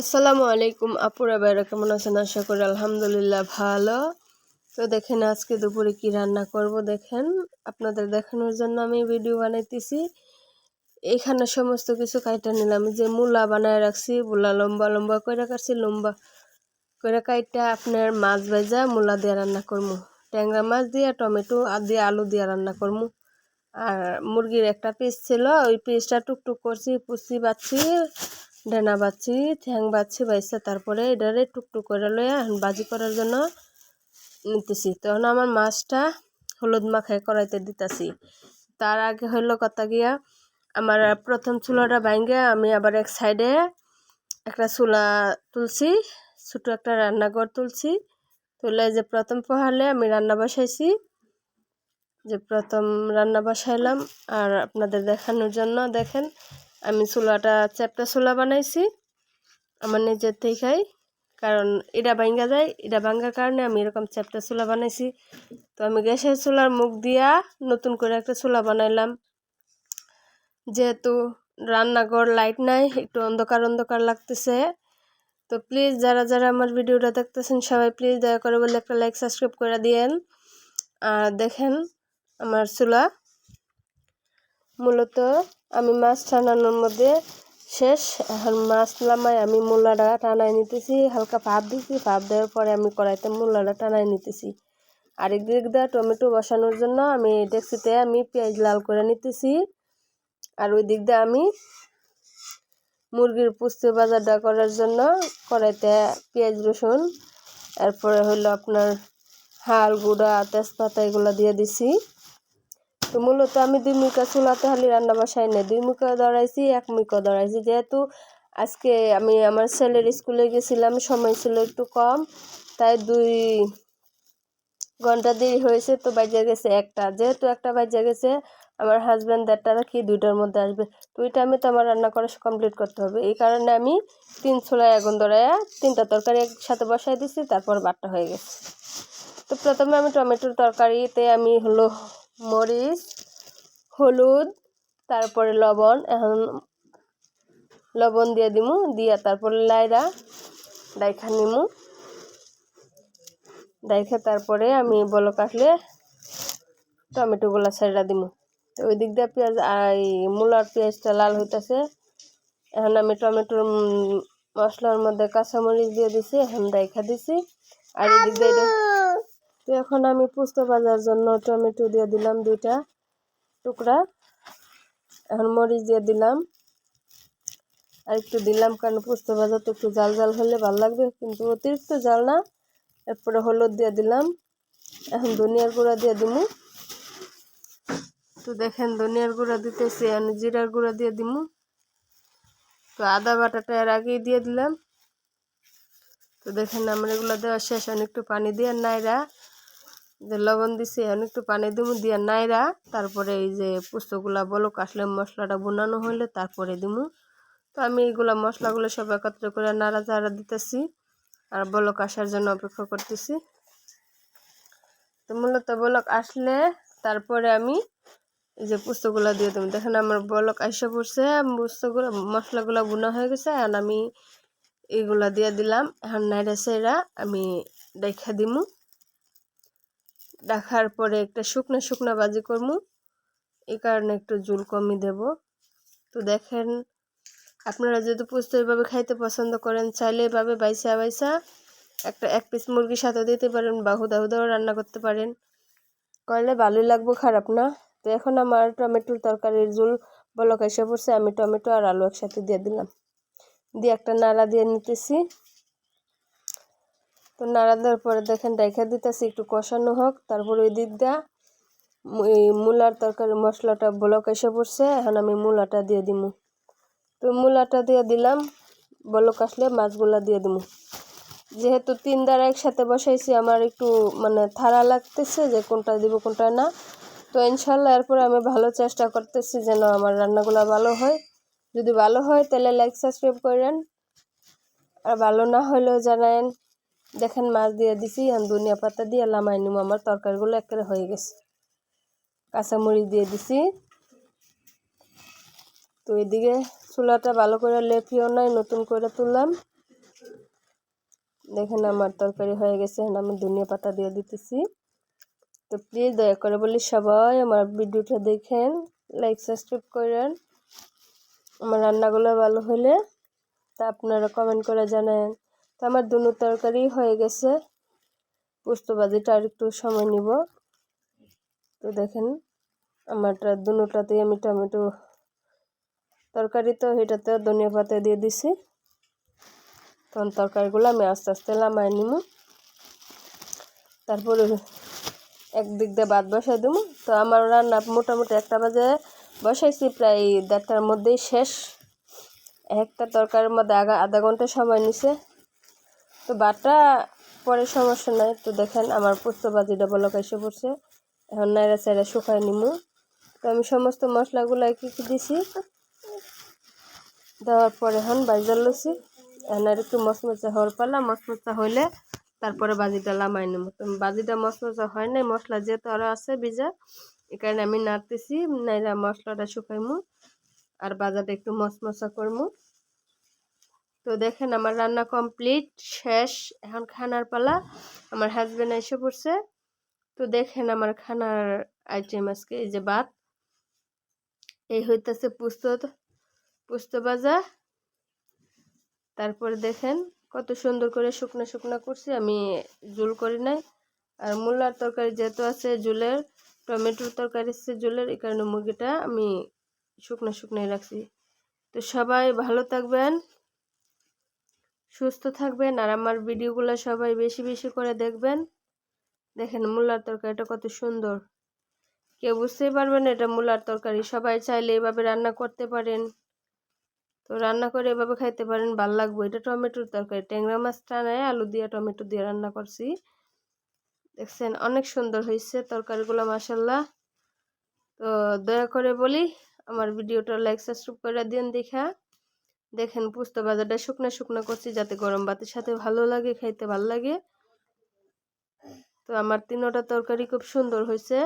আসসালামু আলাইকুম, আপুরা বাইরা কেমন আছেন? আশা করি আলহামদুলিল্লাহ ভালো। তো দেখেন আজকে দুপুরে কি রান্না করব দেখেন। আপনাদের দেখানোর জন্য আমি ভিডিও বানাইতেছি। এখানে সমস্ত কিছু কাইটা নিলাম। যে মূলা বানায় রাখছি, মূলা লম্বা লম্বা করে কাটছি, লম্বা করে কাইটা আপনার মাছ ভেজা, মূলা দিয়ে রান্না করব ট্যাংরা মাছ দিয়ে, টমেটো আর দিয়ে আলু দিয়ে রান্না করব আর মুরগির একটা পিস ছিল, ওই পিসটা টুকটুক করছি পুষি বাচ্ছি ডানা বাচ্ছি, ঠ্যাং বাচ্ছি, বাইসা। তারপরে এটারে টুকটুক করে লইয়া বাজি করার জন্য নিতেছি। তখন আমার মাছটা হলুদ মাখায় করাইতে দিতেছি। তার আগে হইল কথা গিয়া, আমার প্রথম চুলাটা ভাঙ্গে আমি আবার এক সাইডে একটা চুলা তুলছি, ছোটো একটা রান্নাঘর তুলছি। তুলে যে প্রথম পোহালে আমি রান্না বসাইছি, যে প্রথম রান্না বসাইলাম। আর আপনাদের দেখানোর জন্য দেখেন আমি চুলাটা চ্যাপটা চুলা বানাইছি, আমার নিজের থেকেই, কারণ এটা ভাঙ্গা যায়, এটা ভাঙ্গার কারণে আমি এরকম চ্যাপটা চুলা বানাইছি। তো আমি গ্যাসের চুলার মুখ দিয়া নতুন করে একটা চুলা বানাইলাম। যেহেতু রান্নাঘর লাইট নাই, একটু অন্ধকার অন্ধকার লাগতেছে। তো প্লিজ যারা যারা আমার ভিডিওটা দেখতেছেন, সবাই প্লিজ দয়া করে বলে একটা লাইক সাবস্ক্রাইব করে দিয়েন। আর দেখেন আমার চুলা মূলত আমি মাছ টানানোর মধ্যে শেষ। এখন মাছ নামায় আমি মূলাটা টানাই নিতেছি, হালকা ভাপ দিছি, ভাপ দেওয়ার পরে আমি কড়াইতে মূলাটা টানাই নিতেছি। আরেক দিক দিয়ে টমেটো বসানোর জন্য আমি ডেক্সিতে আমি পেঁয়াজ লাল করে নিতেছি। আর ওই দিক দিয়ে আমি মুরগির পুস্তি বাজারটা করার জন্য কড়াইতে পেঁয়াজ, রসুন, এরপরে হলো আপনার হাল, গুঁড়া, তেজপাতা এগুলো দিয়ে দিছি। তো মূলত আমি দুই মুখা চুলাতে হালি রান্না বসাই না দুই মুখা দৌড়াইছি, এক মুখা দৌড়াইছি। যেহেতু আজকে আমি আমার ছেলের স্কুলে গেছিলাম, সময় ছিল একটু কম, তাই দুই ঘণ্টা দেরি হয়েছে তো বাজে গেছে একটা। যেহেতু একটা বাজে গেছে, আমার হাজব্যান্ড দেড়টা রাখি দুইটার মধ্যে আসবে? তো ওই টাইমে তো আমার রান্না করা কমপ্লিট করতে হবে। এই কারণে আমি তিন ছোলায় আগুন ধরাইয়া তিনটা তরকারি একসাথে বসাই দিছি, তারপর বাটটা হয়ে গেছে। তো প্রথমে আমি টমেটোর তরকারিতে আমি হলো মরিচ, হলুদ, তারপরে লবণ, এখন লবণ দিয়ে দিমু, দিয়া তারপরে লাইরা ডাইখা নিমু। ডাইখা তারপরে আমি বলক আসলে টমেটোগুলো সাইডা দিমু। তো ওই দিক দিয়ে পেঁয়াজ মূলার পেঁয়াজটা লাল হইতেছে। এখন আমি টমেটোর মশলার মধ্যে কাঁচামরিচ দিয়ে দিছি, এখন ডাইখা দিছি। আর এই দিক দিয়ে তো এখন আমি পুস্ত ভাজার জন্য টমেটো দিয়ে দিলাম দুইটা টুকরা। এখন মরিচ দিয়ে দিলাম। আর একটু দিলাম কারণ পুস্ত ভাজা তো একটু জাল জাল হলে ভালো লাগবে, কিন্তু অতিরিক্ত জাল না। এরপরে হলুদ দিয়ে দিলাম। এখন ধনিয়ার গুঁড়া দিয়ে দিমু। তো দেখেন ধনিয়ার গুঁড়া দিতেছি আমি জিরার গুঁড়া দিয়ে দিমু। তো আদা বাটাটা এর আগেই দিয়ে দিলাম। তো দেখেন আমরা এগুলো দেওয়া শেষ অনেকটু পানি দিয়ে নাইরা লবণ দিছি, এখন একটু পানি দিব দিয়ে নাইরা তারপরে এই যে পুস্তকগুলা বলো কাশলে মশলাটা বোনানো হইলে তারপরে দিমু। তো আমি এইগুলা মশলাগুলো সব একত্র করে নাড়া চাড়া দিতেছি আর বলক আসার জন্য অপেক্ষা করতেছি। তো মূলত বলক আসলে তারপরে আমি এই যে পুস্তকগুলো দিয়ে দেবো দেখেন আমার বলক আসে পড়ছে পুস্তকগুলো মশলাগুলো বোনা হয়ে গেছে, এখন আমি এইগুলা দিয়ে দিলাম। এখন নাইরা সেরা আমি দেখা দিমু। রাখার পরে একটা শুকনো শুকনো বাজি করব এই কারণে একটু জুল কমই দেব। তো দেখেন, আপনারা যদি পুস্ত এইভাবে খাইতে পছন্দ করেন, চাইলে এভাবে বাইসা বাইসা একটা এক পিস মুরগির সাথে দিতে পারেন বা হুদা হুদাও রান্না করতে পারেন। করলে ভালোই লাগবো, খারাপ না। তো এখন আমার টমেটোর তরকারির জুল বলক এসে পড়ছে, আমি টমেটো আর আলু একসাথে দিয়ে দিলাম। দিয়ে একটা নাড়া দিয়ে নিতেছি। তো নাড়া দেওয়ার পরে দেখেন দেখা দিতেছি, একটু কষানো হোক। তারপর ওই দিক দিয়া মূলার তরকারি মশলাটা বলক এসে পড়ছে, এখন আমি মূলাটা দিয়ে দিব তো মূলাটা দিয়ে দিলাম, বলক আসলে মাছগুলা দিয়ে দিব যেহেতু তিন দ্বারা একসাথে বসাইছি, আমার একটু মানে থারা লাগতেছে যে কোনটা দিব, কোনটা না। তো ইনশাল্লাহ এরপরে আমি ভালো চেষ্টা করতেছি যেন আমার রান্নাগুলো ভালো হয়। যদি ভালো হয়, তাহলে লাইক সাবস্ক্রাইব করেন। আর ভালো না হলেও জানায়েন দেখেন মাছ দিয়ে দিছি আর ধনিয়া পাতা দিয়ে লামাই নিম। আমার তরকারিগুলো একেবারে হয়ে গেছে। কাঁচামরিচ দিয়ে দিছি। তো এদিকে চুলাটা ভালো করে লেপিও নাই, নতুন করে তুললাম। দেখেন আমার তরকারি হয়ে গেছে আমি ধনিয়া পাতা দিয়ে দিতেছি। তো প্লিজ দয়া করে বলি সবাই আমার ভিডিওটা দেখেন লাইক সাবস্ক্রাইব করেন। আমার রান্নাগুলো ভালো হলে তা আপনারা কমেন্ট করে জানেন। তো আমার দুনো তরকারি হয়ে গেছে। পোস্ত ভাজিটা আর একটু সময় নিব। তো দেখেন, আমারটা দুটাতেই আমি টমেটো তরকারি তো এটাতেও ধনিয়া পাতা দিয়ে দিছি। তখন তরকারিগুলো আমি আস্তে আস্তে লামাই নিব। তারপরে একদিক দিয়ে ভাত বসাই দেবো। তো আমার রান্না মোটামুটি একটা বাজে বসাইছি, প্রায় দেড়টার মধ্যেই শেষ। একটা তরকারির মধ্যে আগা আধা ঘণ্টা সময় নিছে। তো বাটা পরে সমস্যা নাই। তো দেখেন আমার পোস্ত বাজিটা বলক এসে পড়ছে। এখন নাইরা চাইরা শুকাই নিমু। তো আমি সমস্ত মশলাগুলো কি কি দিছি? দেওয়ার পরে এখন বাজার লইছি। এখন আর একটু মচমচা হওয়ার পালা, মচমচা হইলে তারপরে বাজিটা লামাই নেব তো বাজিটা মচমচা হয় নাই, মশলা যেহেতু আরও আছে ভিজা, এই কারণে আমি নাড়তেছি নাইরা মশলাটা শুকাইমু। আর বাজারটা একটু মচমচা করমু। তো দেখেন আমার রান্না কমপ্লিট, শেষ। এখন খানার পালা। আমার হাজব্যান্ড এসে পড়ছে। তো দেখেন আমার খানার আইটেম আজকে, এই যে ভাত। এই হইতেছে পুস্ত পুস্ত ভাজা। তারপরে দেখেন কত সুন্দর করে শুকনো শুকনো করছি, আমি জুল করি নাই। আর মূলার তরকারি যেহেতু আছে জুলের টমেটোর তরকারি আছে জুলের এই কারণে মুরগিটা আমি শুকনো শুকনোই রাখছি। তো সবাই ভালো থাকবেন। সুস্থ থাকবেন আর আমার ভিডিওগুলো সবাই বেশি বেশি করে দেখবেন। দেখেন মূলার তরকারিটা কত সুন্দর। কেউ বুঝতেই পারবেন এটা মূলার তরকারি। সবাই চাইলে এভাবে রান্না করতে পারেন। তো রান্না করে এভাবে খাইতে পারেন, ভালো লাগবে। এটা টমেটোর তরকারি। ট্যাংরা মাছ টানায় আলু দিয়ে টমেটো দিয়ে রান্না করছি। দেখছেন অনেক সুন্দর হয়েছে তরকারিগুলো মাসাল্লাহ তো দয়া করে বলি, আমার ভিডিওটা লাইক, সাবস্ক্রাইব করে দিন দেখা। দেখেন, পুস্ত বাজারটা শুকনো শুকনো করছি যাতে গরম ভাতের সাথে ভালো লাগে, খাইতে ভালো লাগে। তো আমার তিনোটা তরকারি খুব সুন্দর হয়েছে।